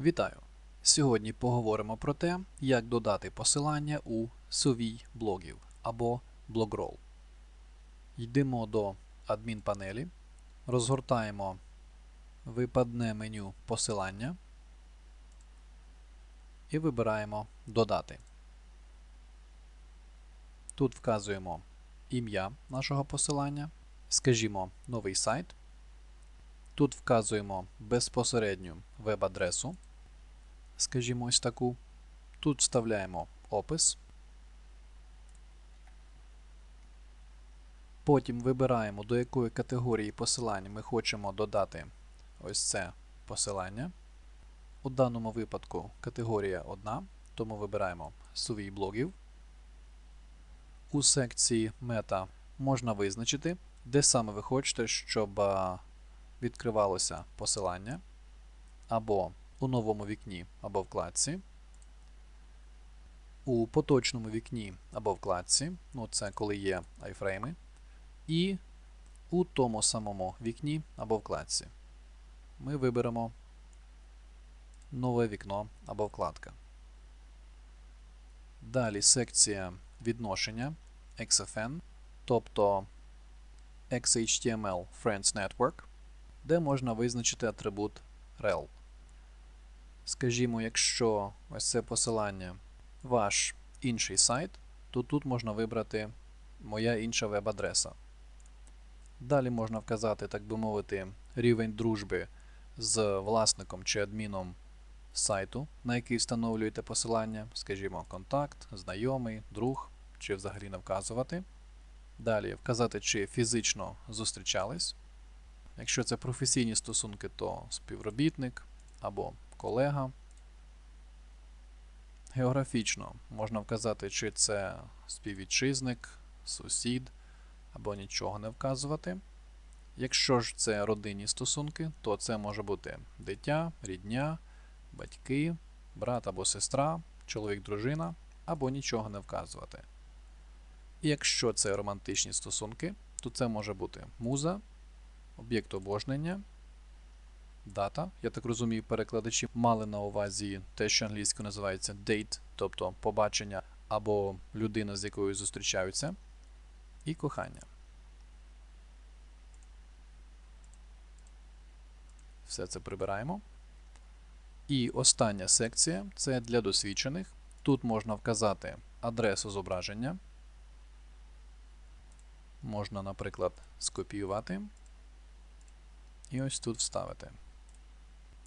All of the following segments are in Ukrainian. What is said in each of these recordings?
Вітаю! Сьогодні поговоримо про те, як додати посилання у сувій блогів або блогрол. Йдемо до адмінпанелі, розгортаємо випадне меню посилання і вибираємо Додати. Тут вказуємо ім'я нашого посилання, скажімо, новий сайт. Тут вказуємо безпосередню веб-адресу, скажімо ось таку. Тут вставляємо опис. Потім вибираємо, до якої категорії посилань ми хочемо додати ось це посилання. У даному випадку категорія 1, тому вибираємо сувій блогів. У секції мета можна визначити, де саме ви хочете, щоб відкривалося посилання або у новому вікні або вкладці. У поточному вікні або вкладці, ну це коли є айфрейми, і у тому самому вікні або вкладці. Ми виберемо нове вікно або вкладка. Далі секція відношення XFN, тобто XHTML Friends Network, де можна визначити атрибут rel. Скажімо, якщо ось це посилання ваш інший сайт, то тут можна вибрати моя інша веб-адреса. Далі можна вказати, так би мовити, рівень дружби з власником чи адміном сайту, на який встановлюєте посилання, скажімо, контакт, знайомий, друг, чи взагалі не вказувати. Далі вказати, чи фізично зустрічались. Якщо це професійні стосунки, то співробітник або колега. Географічно можна вказати, чи це співвітчизник, сусід, або нічого не вказувати. Якщо ж це родинні стосунки, то це може бути дитя, рідня, батьки, брат або сестра, чоловік, дружина, або нічого не вказувати. І якщо це романтичні стосунки, то це може бути муза, об'єкт обожнення, дата. Я так розумію, перекладачі мали на увазі те, що англійською називається date, тобто побачення або людина, з якою зустрічаються, і кохання. Все це прибираємо. І остання секція це для досвідчених. Тут можна вказати адресу зображення. Можна, наприклад, скопіювати і ось тут вставити.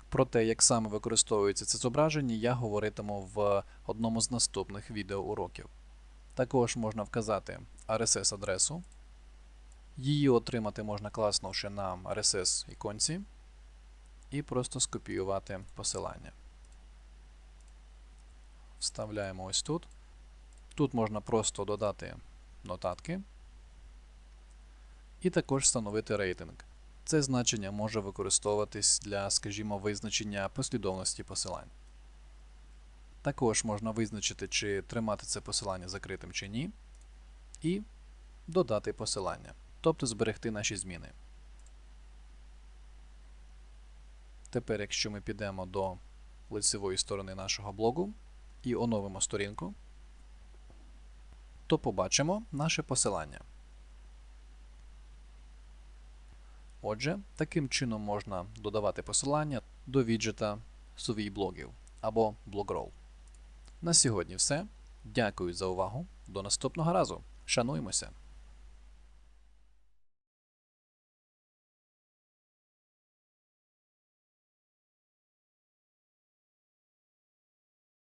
Про те, як саме використовується це зображення, я говоритиму в одному з наступних відеоуроків. Також можна вказати RSS-адресу. Її отримати можна класнувши на RSS-іконці і просто скопіювати посилання. Вставляємо ось тут. Тут можна просто додати нотатки. І також встановити рейтинг. Це значення може використовуватись для, скажімо, визначення послідовності посилань. Також можна визначити, чи тримати це посилання закритим чи ні, і додати посилання, тобто зберегти наші зміни. Тепер, якщо ми підемо до лицевої сторони нашого блогу і оновимо сторінку, то побачимо наше посилання. Отже, таким чином можна додавати посилання до віджета сувій блогів або блогрол. На сьогодні все. Дякую за увагу. До наступного разу. Шануймося!